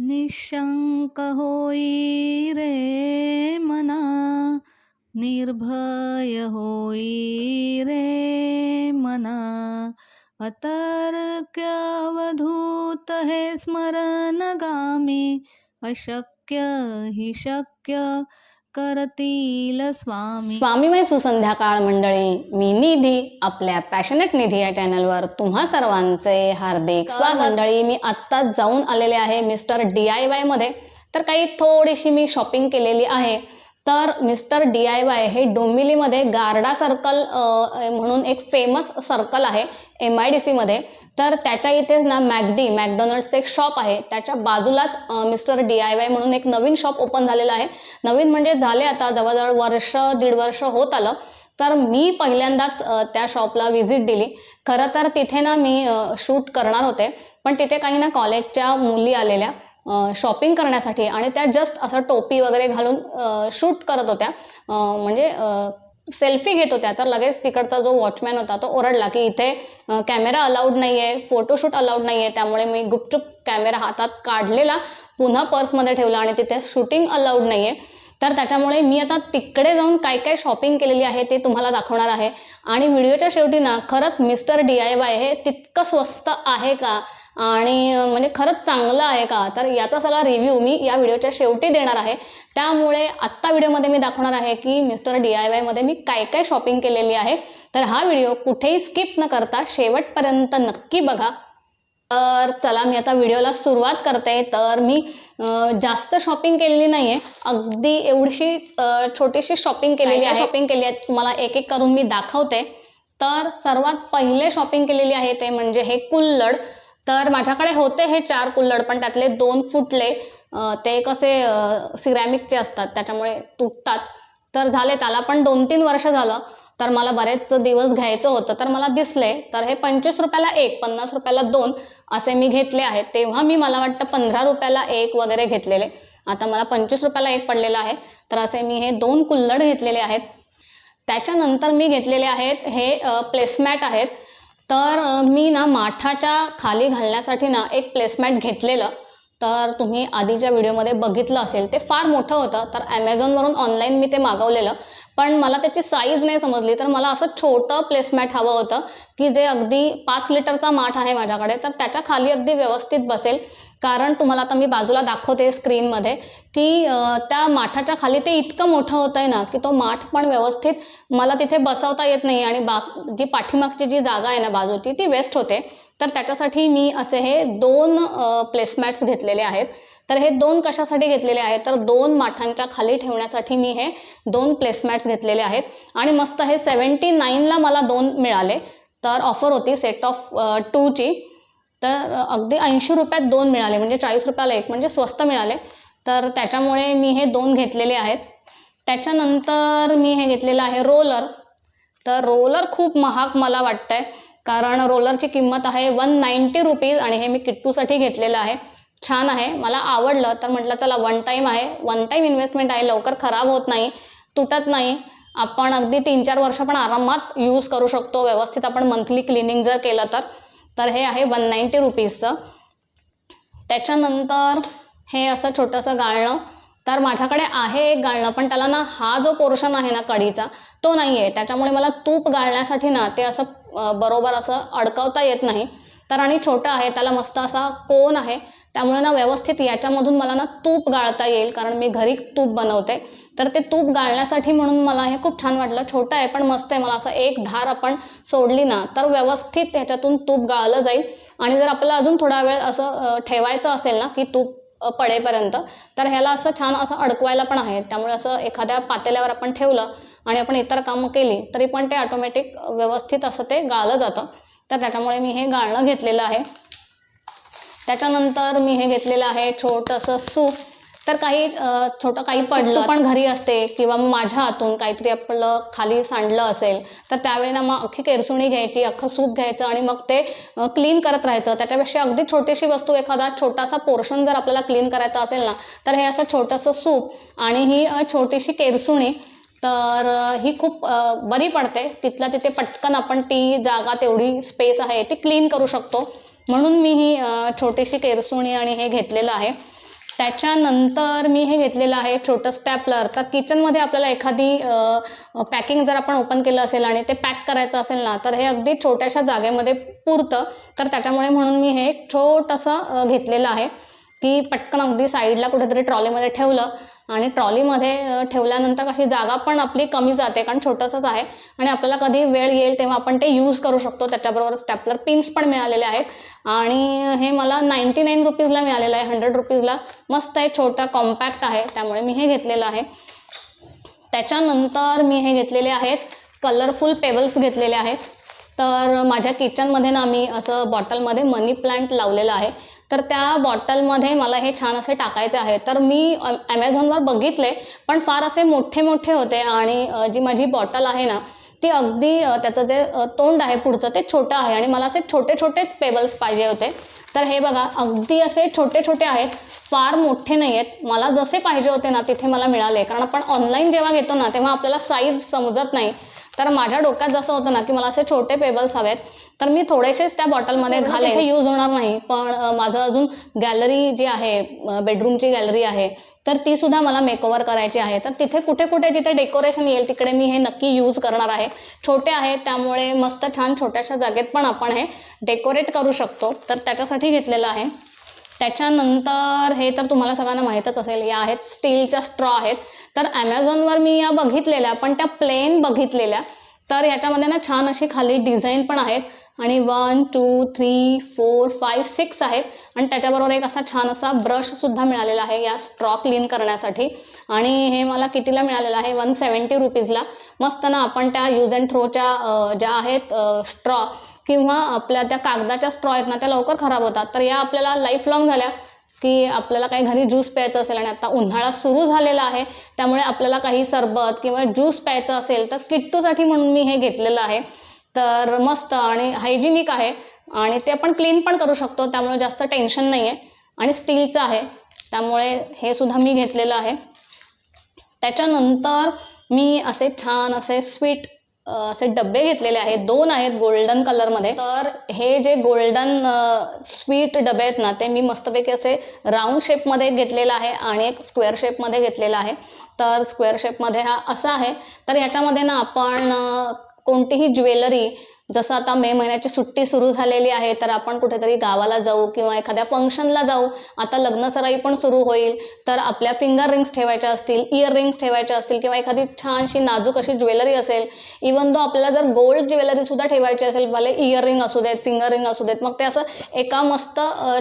निशंक होई रे मना निर्भय होई रे मना। अतर्क्यवधूत हे स्मरणगामी अशक्य हि शक्य करतील स्वामी. स्वामीमय सुसंध्याकाळ मंडळी मी निधी आपल्या पॅशनेट निधी या चॅनलवर तुम्हा सर्वांचे हार्दिक स्वागत. मंडळी मी आत्ताच जाऊन आलेले आहे मिस्टर डी आय वायमध्ये. तर काही थोडीशी मी शॉपिंग केलेली आहे. तर मिस्टर डी आय वाय हे डोंबिवलीमध्ये गार्डा सर्कल म्हणून एक फेमस सर्कल आहे. एम आय डी सीमध्ये तर त्याच्या इथेच ना मॅगडी मॅकडॉनल्ड्सचं एक शॉप आहे. त्याच्या बाजूलाच मिस्टर डी आय वाय म्हणून एक नवीन शॉप ओपन झालेलं आहे. नवीन म्हणजे झाले आता जवळजवळ वर्ष दीड वर्ष होत आलं. तर मी पहिल्यांदाच त्या शॉपला व्हिजिट दिली. खरं तर तिथे ना मी शूट करणार होते. पण तिथे काही ना कॉलेजच्या मुली आलेल्या शॉपिंग करण्यासाठी आणि त्या जस्ट असं टोपी वगैरे घालून शूट करत होत्या. म्हणजे सेल्फी घेत होत्या. तर लगेच तिकडचा जो वॉचमॅन होता तो ओरडला की इथे कॅमेरा अलाउड नाही आहे फोटोशूट अलाउड नाही आहे त्यामुळे मी गुपचूप कॅमेरा हातात काढलेला पुन्हा पर्समध्ये ठेवला आणि तिथे शूटिंग अलाउड नाही आहे तर त्याच्यामुळे मी आता तिकडे जाऊन काय काय शॉपिंग केलेली आहे ते तुम्हाला दाखवणार आहे. आणि व्हिडिओच्या शेवटी ना खरंच मिस्टर डी आय वाय हे तितकं स्वस्त आहे का? आणि म्हणजे खरंच चांगलं आहे का? तर याचा सगळा रिव्ह्यू मी या व्हिडिओच्या शेवटी देणार आहे. त्यामुळे आत्ता व्हिडिओमध्ये मी दाखवणार आहे की मिस्टर डी आय वायमध्ये मी काय काय शॉपिंग केलेली आहे. तर हा व्हिडिओ कुठेही स्किप न करता शेवटपर्यंत नक्की बघा. तर चला मी आता व्हिडिओला सुरुवात करते. तर मी जास्त शॉपिंग केलेली नाही आहे अगदी एवढीशी छोटीशी शॉपिंग केलेली आहे. शॉपिंग केली आहे? तुम्हाला एक एक करून मी दाखवते. तर सर्वात पहिले शॉपिंग केलेली आहे ते म्हणजे हे कुल्लड. तर माझ्याकडे होते हे चार कुल्लड पण त्यातले दोन फुटले. ते कसे सिरॅमिकचे असतात त्याच्यामुळे तुटतात. तर झाले त्याला पण दोन तीन वर्ष झालं. तर मला बरेच दिवस घ्यायचं होतं तर मला दिसले. तर हे पंचवीस रुपयाला एक पन्नास रुपयाला दोन असे मी घेतले आहेत. तेव्हा मी मला वाटतं पंधरा रुपयाला एक वगैरे घेतलेले. आता मला पंचवीस रुपयाला एक पडलेला आहे. तर असे मी हे दोन कुल्लड घेतलेले आहेत. त्याच्यानंतर मी घेतलेले आहेत हे प्लेसमॅट आहेत. तर मी ना माठाच्या खाली घालण्यासाठी ना एक प्लेसमॅट घेतलेलं. तर तुम्ही आधीच्या व्हिडिओमध्ये बघितलं असेल ते फार मोठं होतं. तर ॲमेझॉनवरून ऑनलाईन मी ते मागवलेलं. पण मला त्याची साईज नाही समजली. तर मला असं छोटं प्लेसमॅट हवं होतं की जे अगदी पाच लिटरचा माठ आहे माझ्याकडे तर त्याच्याखाली अगदी व्यवस्थित बसेल. कारण तुम्हाला आता मी बाजूला दाखवते स्क्रीनमध्ये की त्या माठाच्या खाली ते इतकं मोठं होतं आहे ना की तो माठ पण व्यवस्थित मला तिथे बसवता येत नाही आणि बा जी पाठीमागची जी जागा आहे ना बाजूची ती वेस्ट होते. तर त्याच्यासाठी मी असे हे दोन प्लेसमॅट्स घेतलेले आहेत. तर हे दोन कशासाठी घेतलेले आहेत? तर दोन माठांच्या खाली ठेवण्यासाठी मी हे दोन प्लेसमॅट्स घेतलेले आहेत. आणि मस्त हे सेवन्टी नाईनला मला दोन मिळाले. तर ऑफर होती सेट ऑफ टूची तर अगदी ऐंशी रुपयात दोन मिळाले म्हणजे चाळीस रुपयाला एक म्हणजे स्वस्त मिळाले. तर त्याच्यामुळे मी हे दोन घेतलेले आहेत. त्याच्यानंतर मी हे घेतलेलं आहे रोलर. तर रोलर खूप महाग मला वाटतंय कारण रोलरची किंमत आहे वन नाईंटी रुपीज आणि हे मी किट्टूसाठी घेतलेलं आहे. छान आहे मला आवडलं. तर म्हटलं चला वन टाईम आहे. वन टाईम इन्व्हेस्टमेंट आहे लवकर खराब होत नाही तुटत नाही. आपण अगदी तीन चार वर्ष पण आरामात यूज करू शकतो. व्यवस्थित आपण मंथली क्लिनिंग जर केलं तर. तर हे आहे वन नाईंटी रुपीजचं त्याच्यानंतर हे असं छोटंसं गाळणं. तर माझ्याकडे आहे एक गाळणं पण त्याला ना हा जो पोर्शन आहे ना कढीचा तो नाही आहे त्याच्यामुळे मला तूप गाळण्यासाठी ना ते असं बरोबर असं अडकवता येत नाही. तर आणि छोटं आहे त्याला मस्त असा कोन आहे. त्यामुळे ना व्यवस्थित याच्यामधून मला ना तूप गाळता येईल कारण मी घरी तूप बनवते. तर ते तूप गाळण्यासाठी म्हणून मला हे खूप छान वाटलं. छोटं आहे पण मस्त आहे. मला असं एक धार आपण सोडली ना तर व्यवस्थित ह्याच्यातून तूप गाळलं जाईल. आणि जर आपल्याला अजून थोडा वेळ असं ठेवायचं असेल ना की तूप पडेपर्यंत तर ह्याला असं छान असं अडकवायला पण आहे. त्यामुळे असं एखाद्या पातेल्यावर आपण ठेवलं आणि आपण इतर कामं केली तरी पण ते ऑटोमॅटिक व्यवस्थित असं ते गाळलं जातं. तर त्याच्यामुळे मी हे गाळणं घेतलेलं आहे. त्याच्यानंतर मी हे घेतलेलं आहे छोटंसं सूप. तर काही छोटं काही पडलं. पण घरी असते किंवा माझ्या हातून काहीतरी आपलं खाली सांडलं असेल तर त्यावेळी ना मग अख्खी केरसुणी घ्यायची अख्खं सूप घ्यायचं आणि मग ते क्लीन करत राहायचं. त्याच्यापेक्षा अगदी छोटीशी वस्तू एखादा छोटासा पोर्शन जर आपल्याला क्लीन करायचा असेल ना तर हे असं छोटंसं सूप आणि ही छोटीशी केरसुणी तर ही खूप बरी पडते. तिथल्या तिथे पटकन आपण ती जागा तेवढी स्पेस आहे ती क्लीन करू शकतो. म्हणून मी ही छोटीशी केरसुणी आणि हे घेतलेलं आहे. त्याच्यानंतर मी हे घेतलेलं आहे छोटं स्टॅपलर तर किचनमध्ये आपल्याला एखादी पॅकिंग जर आपण ओपन केलं असेल आणि ते पॅक करायचं असेल ना तर हे अगदी छोट्याशा जागेमध्ये पुरतं. तर त्याच्यामुळे म्हणून मी हे छोटंसं घेतलेलं आहे. की पटकन अगदी साईडला कुठेतरी ट्रॉलीमध्ये ठेवलं आणि ट्रॉलीमध्ये ठेवल्यानंतर कशी जागा पण आपली कमी जाते कारण छोटंसंच आहे आणि आपल्याला कधी वेळ येईल तेव्हा आपण ते यूज करू शकतो. त्याच्याबरोबर स्टॅपलर पिन्स पण मिळालेले आहेत. आणि हे मला नाईंटी नाईन रुपीजला मिळालेलं आहे हंड्रेड रुपीजला मस्त आहे छोटा कॉम्पॅक्ट आहे त्यामुळे मी हे घेतलेलं आहे. त्याच्यानंतर मी हे घेतलेले आहेत कलरफुल पेबल्स घेतलेले आहेत. तर माझ्या किचनमध्ये ना मी असं बॉटलमध्ये मनी प्लांट लावलेलं आहे. तर त्या बॉटलमध्ये मला हे छान असे टाकायचे आहे तर मी ॲमेझॉनवर बघितले पण फार असे मोठे मोठे होते आणि जी माझी बॉटल आहे ना ती अगदी त्याचं जे तोंड आहे पुढचं ते छोटं आहे आणि मला असे छोटे छोटेच पेबल्स पाहिजे होते. तर हे बघा अगदी असे छोटे छोटे आहेत फार मोठे नाही आहेत मला जसे पाहिजे होते ना तिथे मला मिळाले. कारण आपण ऑनलाईन जेव्हा घेतो ना तेव्हा आपल्याला साईज समजत नाही. तर माझ्या डोक्यात जसं होतं ना की मला असे छोटे पेबल्स हवेत तर मी थोडेसेच त्या बॉटलमध्ये घाले इथे यूज होणार नाही. पण माझं अजून गॅलरी जी आहे बेडरूमची गॅलरी आहे तर ती सुद्धा मला मेकओव्हर करायची आहे. तर तिथे कुठे कुठे जिथे डेकोरेशन येईल तिकडे मी हे नक्की यूज करणार आहे. छोटे आहेत त्यामुळे मस्त छान छोट्याशा जागेत पण आपण हे डेकोरेट करू शकतो. तर त्याच्यासाठी घेतलेलं आहे. त्याच्यानंतर हे तर तुम्हाला सगळ्यांना माहीतच असेल या आहेत स्टीलच्या स्ट्रॉ आहेत. तर ॲमेझॉनवर मी या बघितलेल्या पण त्या प्लेन बघितलेल्या तर ह्याच्यामध्ये ना छान अशी खाली डिझाईन पण आहेत. आणि one two three four five six आहेत. आणि त्याच्याबरोबर एक असा छान असा ब्रशसुद्धा मिळालेला आहे या स्ट्रॉ क्लीन करण्यासाठी. आणि हे मला कितीला मिळालेलं आहे? वन सेवन्टी रुपीजला. मस्त ना आपण त्या यूज अँड थ्रोच्या ज्या आहेत स्ट्रॉ किंवा आपल्या त्या कागदाच्या स्ट्रॉ आहेत ना त्या लवकर खराब होतात. तर या आपल्याला लाईफ लॉंग झाल्या की आपल्याला काही घरी ज्यूस प्यायचं असेल आणि आता उन्हाळा सुरू झालेला आहे त्यामुळे आपल्याला काही सरबत किंवा ज्यूस प्यायचं असेल तर किट्टूसाठी म्हणून मी हे घेतलेलं आहे. तर मस्त आणि हायजिनिक आहे आणि ते आपण क्लीन पण करू शकतो त्यामुळे जास्त टेन्शन नाही आहे आणि स्टीलचं आहे त्यामुळे हे सुद्धा मी घेतलेलं आहे. त्याच्यानंतर मी असे छान असे स्वीट असे डबे घेतलेले आहेत. दोन आहेत गोल्डन कलरमध्ये तर हे जे गोल्डन स्वीट डबे आहेत ना ते मी मस्तपैकी असे राऊंड शेपमध्ये घेतलेलं आहे आणि एक स्क्वेअर शेपमध्ये घेतलेला आहे. तर स्क्वेअर शेपमध्ये हा असा आहे. तर ह्याच्यामध्ये ना आपण कोणतीही ज्वेलरी जसं आता मे महिन्याची सुट्टी सुरू झालेली आहे तर आपण कुठेतरी गावाला जाऊ किंवा एखाद्या फंक्शनला जाऊ. आता लग्नसराई पण सुरू होईल तर आपल्या फिंगर रिंग्स ठेवायच्या असतील इयर रिंग्स ठेवायच्या असतील किंवा एखादी छानशी नाजूक अशी ज्वेलरी असेल इवन दो आपल्याला जर गोल्ड ज्वेलरीसुद्धा ठेवायची असेल भले इयर रिंग असू देत फिंगर रिंग असू देत मग ते असं एका मस्त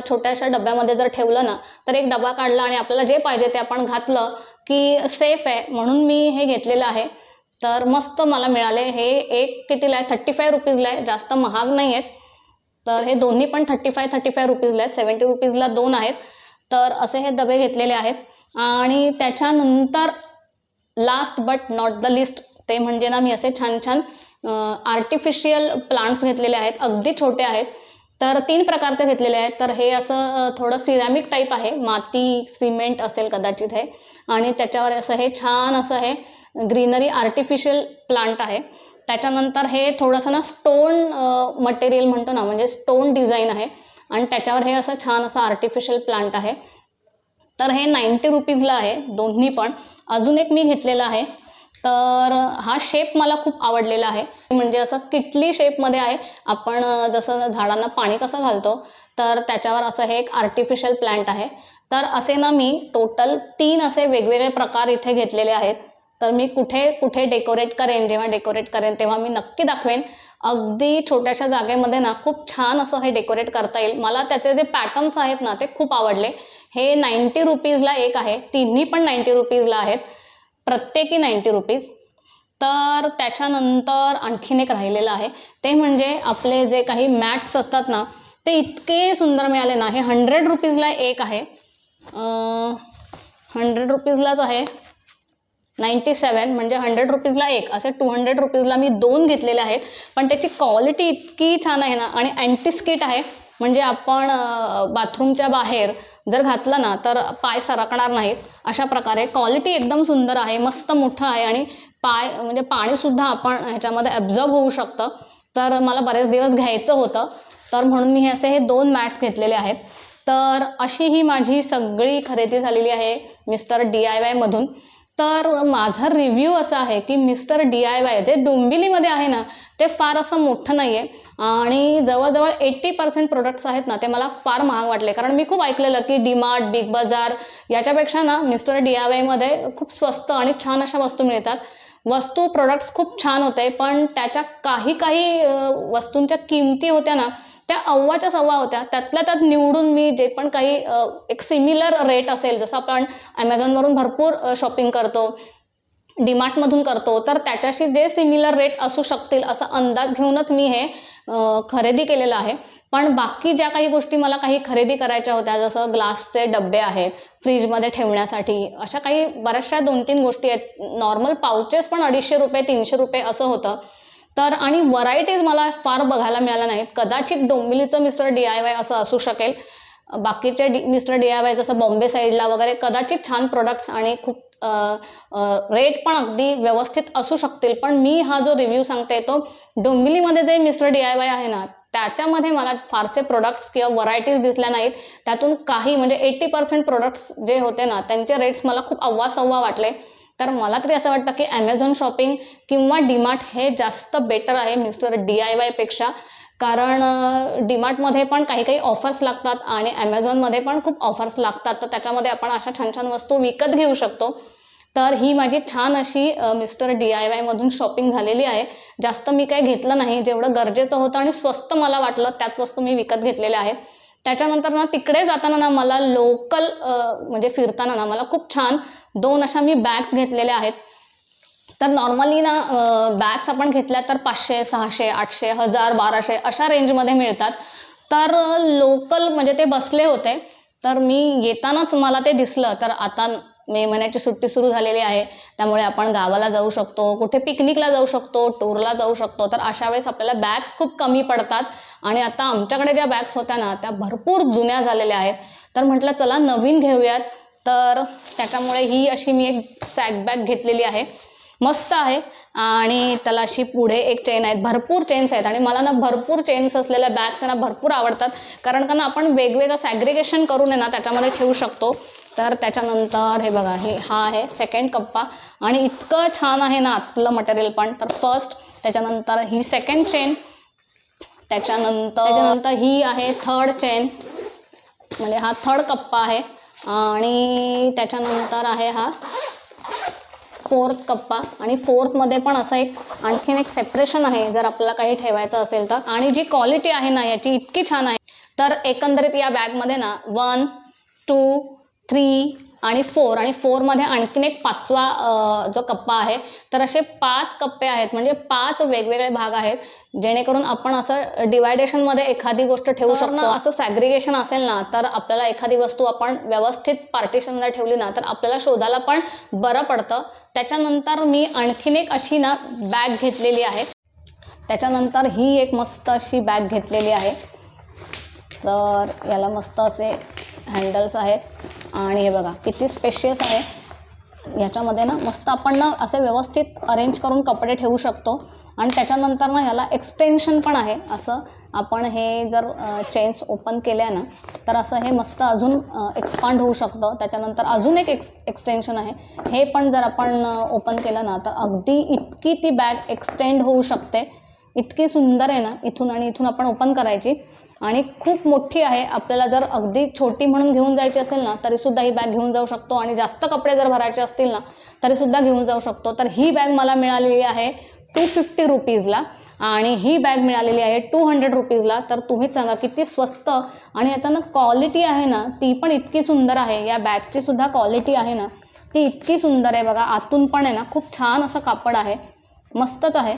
छोट्याशा डब्यामध्ये जर ठेवलं ना तर एक डबा काढला आणि आपल्याला जे पाहिजे ते आपण घातलं की सेफ आहे. म्हणून मी हे घेतलेलं आहे. तर मस्त मला मिळाले. हे एक कितीला आहे? थर्टी फाय रुपीजला आहे. जास्त महाग नाही आहेत. तर हे दोन्ही पण थर्टी फाय थर्टी फाय रुपीजला आहेत. सेवन्टी रुपीजला दोन आहेत. तर असे हे डबे घेतलेले आहेत. आणि त्याच्यानंतर last but not the list ते म्हणजे ना मी असे छान छान आर्टिफिशियल प्लांट्स घेतलेले आहेत. अगदी छोटे आहेत. तर तीन प्रकारचे घेतलेले आहेत. तर हे असं थोडं सिरॅमिक टाईप आहे. माती सिमेंट असेल कदाचित हे. आणि त्याच्यावर असं हे छान असं हे ग्रीनरी आर्टिफिशियल प्लांट आहे. त्याच्यानंतर हे थोडंसं ना स्टोन मटेरियल म्हणतो ना म्हणजे स्टोन डिझाईन आहे. आणि त्याच्यावर हे असं छान असं आर्टिफिशियल प्लांट आहे. तर हे नाईंटी रुपीजला आहे दोन्ही पण. अजून एक मी घेतलेलं आहे. तर हा शेप मला खूप आवडलेला आहे. म्हणजे असं किटली शेपमध्ये आहे. आपण जसं झाडांना पाणी कसं घालतो तर त्याच्यावर असं हे एक आर्टिफिशियल प्लांट आहे. तर असे ना मी टोटल तीन असे वेगवेगळे प्रकार इथे घेतलेले आहेत. तर मी कुठे कुठे डेकोरेट करेन जेव्हा डेकोरेट करेन तेव्हा मी नक्की दाखवेन. अगदी छोट्याशा जागेमध्ये ना खूप छान असं हे डेकोरेट करता येईल. मला त्याचे जे पॅटर्न्स आहेत ना ते खूप आवडले. हे नाईंटी रुपीजला एक आहे. तिन्ही पण नाईंटी रुपीजला आहेत. प्रत्येकी नाईंटी रुपीज. तर त्याच्यानंतर आणखीन एक राहिलेलं आहे. ते म्हणजे आपले जे काही मॅट्स असतात ना ते इतके सुंदर मिळाले ना हे हंड्रेड रुपीजला एक आहे. हंड्रेड रुपीजलाच आहे. नाईंटी सेवन म्हणजे हंड्रेड रुपीजला एक. असे टू हंड्रेड रुपीजला मी दोन घेतलेले आहेत. पण त्याची क्वालिटी इतकी छान आहे ना आणि अँटी स्किट आहे. म्हणजे आपण बाथरूमच्या बाहेर जर घातलं ना तर पाय सरकणार नाहीत. अशा प्रकारे क्वालिटी एकदम सुंदर आहे मस्त मोठं आहे आणि पाय म्हणजे पाणीसुद्धा आपण ह्याच्यामध्ये ॲब्झॉर्ब होऊ शकतं. तर मला बरेच दिवस घ्यायचं होतं तर म्हणून मी हे असे हे दोन मॅट्स घेतलेले आहेत. तर अशी ही माझी सगळी खरेदी झालेली आहे मिस्टर डी आय वायमधून तर माझा रिव्ह्यू असा आहे की मिस्टर डी आय वाय जे डोंबिवलीमध्ये आहे ना ते फार असं मोठं नाही आहे आणि जवळजवळ एट्टी पर्सेंट प्रोडक्ट्स आहेत ना ते मला फार महाग वाटले. कारण मी खूप ऐकलेलं की डीमार्ट बिग बाजार याच्यापेक्षा ना मिस्टर डी आय वायमध्ये खूप स्वस्त आणि छान अशा वस्तू मिळतात. वस्तू प्रोडक्ट्स खूप छान होते पण त्याच्या काही काही वस्तूंच्या किमती होत्या ना त्या अव्वाच्या सव्वा होत्या. त्यातल्या त्यात निवडून मी जे पण काही एक सिमिलर रेट असेल जसं आपण ॲमेझॉनवरून भरपूर शॉपिंग करतो डीमार्टमधून करतो तर त्याच्याशी जे सिमिलर रेट असू शकतील असा अंदाज घेऊनच मी हे खरेदी केलेलं आहे. पण बाकी ज्या काही गोष्टी मला काही खरेदी करायच्या होत्या जसं ग्लासचे डबे आहेत फ्रीजमध्ये ठेवण्यासाठी अशा काही बऱ्याचशा दोन तीन गोष्टी आहेत. नॉर्मल पाउचेस पण अडीचशे रुपये तीनशे रुपये असं होतं. तर आणि व्हरायटीज मला फार बघायला मिळाल्या नाहीत. कदाचित डोंबिलीचं मिस्टर डी आय वाय असं असू शकेल. बाकीचे D Mister D I Y जसं बॉम्बे साईडला वगैरे कदाचित छान प्रोडक्ट्स आणि खूप रेट पण अगदी व्यवस्थित असू शकतील. पण मी हा जो रिव्ह्यू सांगते तो डोंबिवलीमध्ये जे मिस्टर डी आय वाय आहे ना त्याच्यामध्ये मला फारसे प्रोडक्ट्स किंवा व्हरायटीज दिसल्या नाहीत. त्यातून काही म्हणजे एट्टी पर्सेंट प्रोडक्ट्स जे होते ना त्यांचे रेट्स मला खूप अव्वा सव्वा वाटले. तर मला तरी असं वाटतं की ॲमेझॉन शॉपिंग किंवा डीमार्ट हे जास्त बेटर आहे मिस्टर डी आय वायपेक्षा कारण डीमार्टमध्ये पण काही काही ऑफर्स लागतात आणि ॲमेझॉनमध्ये पण खूप ऑफर्स लागतात. तर त्याच्यामध्ये आपण अशा छान छान वस्तू विकत घेऊ शकतो. तर ही माझी छान अशी मिस्टर डी आय वायमधून शॉपिंग झालेली आहे. जास्त मी काही घेतलं नाही. जेवढं गरजेचं होतं आणि स्वस्त मला वाटलं त्याच वस्तू मी विकत घेतलेल्या आहेत. त्याच्यानंतर ना तिकडे जाताना ना मला लोकल म्हणजे फिरताना ना मला खूप छान दोन अशा मी बॅग्स घेतलेल्या आहेत. तर नॉर्मली ना बॅग्स आपण घेतल्या तर पाचशे सहाशे आठशे हजार बाराशे अशा रेंजमध्ये मिळतात. तर लोकल म्हणजे ते बसले होते. तर मी येतानाच मला ते दिसलं. तर आता मे महिन्याची सुट्टी सुरू झालेली आहे. त्यामुळे आपण गावाला जाऊ शकतो कुठे पिकनिकला जाऊ शकतो टूरला जाऊ शकतो. तर अशा वेळेस आपल्याला बॅग्स खूप कमी पडतात. आणि आता आमच्याकडे ज्या बॅग्स होत्या ना त्या भरपूर जुन्या झालेल्या आहेत. तर म्हटलं चला नवीन घेऊयात. तर त्याच्यामुळे ही अशी मी एक सॅक बॅग घेतलेली आहे. मस्त आहे. आणि त्याला अशी पुढे एक चेन आहेत. भरपूर चेन्स आहेत. आणि मला ना भरपूर चेन्स असलेल्या बॅग्स ना भरपूर आवडतात. कारण का ना आपण वेगवेगळं सॅग्रिगेशन करून आहे ना त्याच्यामध्ये ठेवू शकतो. तर त्याच्यानंतर हे बघा हे हा आहे सेकंड कप्पा. आणि इतकं छान आहे ना आतलं मटेरियल पण. तर फर्स्ट त्याच्यानंतर ही सेकंड चेन त्याच्यानंतर त्याच्यानंतर ही आहे थर्ड चेन म्हणजे हा थर्ड कप्पा आहे. आणि त्याच्यानंतर आहे हा फोर्थ कप्पा. आणि फोर्थमध्ये पण असं एक आणखीन एक सेपरेशन आहे जर आपल्याला काही ठेवायचं असेल तर. आणि जी क्वालिटी आहे ना याची इतकी छान आहे. तर एकंदरीत या बॅगमध्ये ना वन टू थ्री आणि फोर आणि फोरमध्ये आणखीन एक पाचवा जो कप्पा आहे तर असे पाच कप्पे आहेत. म्हणजे पाच वेगवेगळे भाग आहेत जेणेकरून आपण असं डिवायडेशनमध्ये एखादी गोष्ट ठेवू शकतो. असं सॅग्रिगेशन असेल ना तर आपल्याला एखादी वस्तू आपण व्यवस्थित पार्टिशनमध्ये ठेवली ना तर आपल्याला शोधायला पण बरं पडतं. त्याच्यानंतर मी आणखीन एक अशी ना बॅग घेतलेली आहे. त्याच्यानंतर ही एक मस्त अशी बॅग घेतलेली आहे. तर याला मस्त असे हँडल्स आहेत. आणि हे बघा किती स्पेशियस आहे. याच्यामध्ये ना मस्त आपण ना असे व्यवस्थित अरेंज करून कपडे ठेवू शकतो. आणि त्याच्यानंतर ना ह्याला एक्सटेन्शन पण आहे. असं आपण हे जर चेन्स ओपन केल्या ना तर असं हे मस्त अजून एक्सपांड होऊ शकतं. त्याच्यानंतर अजून एक एक्स एक्सटेन्शन आहे. हे पण जर आपण ओपन केलं ना तर अगदी इतकी ती बॅग एक्सटेंड होऊ शकते. इतकी सुंदर आहे ना इथून आणि इथून आपण ओपन करायची. आणि खूप मोठी आहे. आपल्याला जर अगदी छोटी म्हणून घेऊन जायची असेल ना तरीसुद्धा ही बॅग घेऊन जाऊ शकतो. आणि जास्त कपडे जर भरायचे असतील ना तरीसुद्धा घेऊन जाऊ शकतो. तर ही बॅग मला मिळालेली आहे टू फिफ्टी रुपीजला आणि ही बॅग मिळालेली आहे टू हंड्रेड रुपीजला तर तुम्हीच सांगा किती स्वस्त आणि याचा ना क्वालिटी आहे ना ती पण इतकी सुंदर आहे. या बॅगची सुद्धा क्वालिटी आहे ना ती इतकी सुंदर आहे बघा. आतून पण आहे ना खूप छान असं कापड आहे. मस्तच आहे.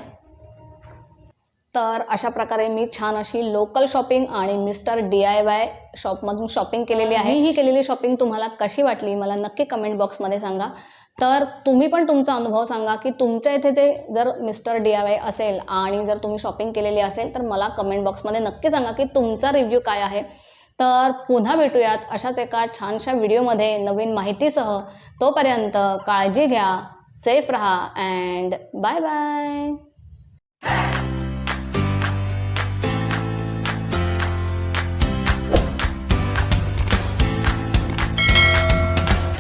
तर अशा प्रकारे मी छान अशी लोकल शॉपिंग आणि मिस्टर डी आय वाय शॉपमधून शॉपिंग केलेली आहे. ही केलेली शॉपिंग तुम्हाला कशी वाटली? मला नक्की कमेंट बॉक्समध्ये सांगा. तर तुम्ही पण तुमचा अनुभव सांगा की तुमच्या इथे जे जर मिस्टर डी आय वाय असेल आणि जर तुम्ही शॉपिंग केलेली असेल तर मला कमेंट बॉक्समध्ये नक्की सांगा की तुमचा रिव्ह्यू काय आहे. तर पुन्हा भेटूयात अशाच एका छानशा व्हिडिओमध्ये नवीन माहितीसह. तोपर्यंत काळजी घ्या सेफ रहा अँड बाय बाय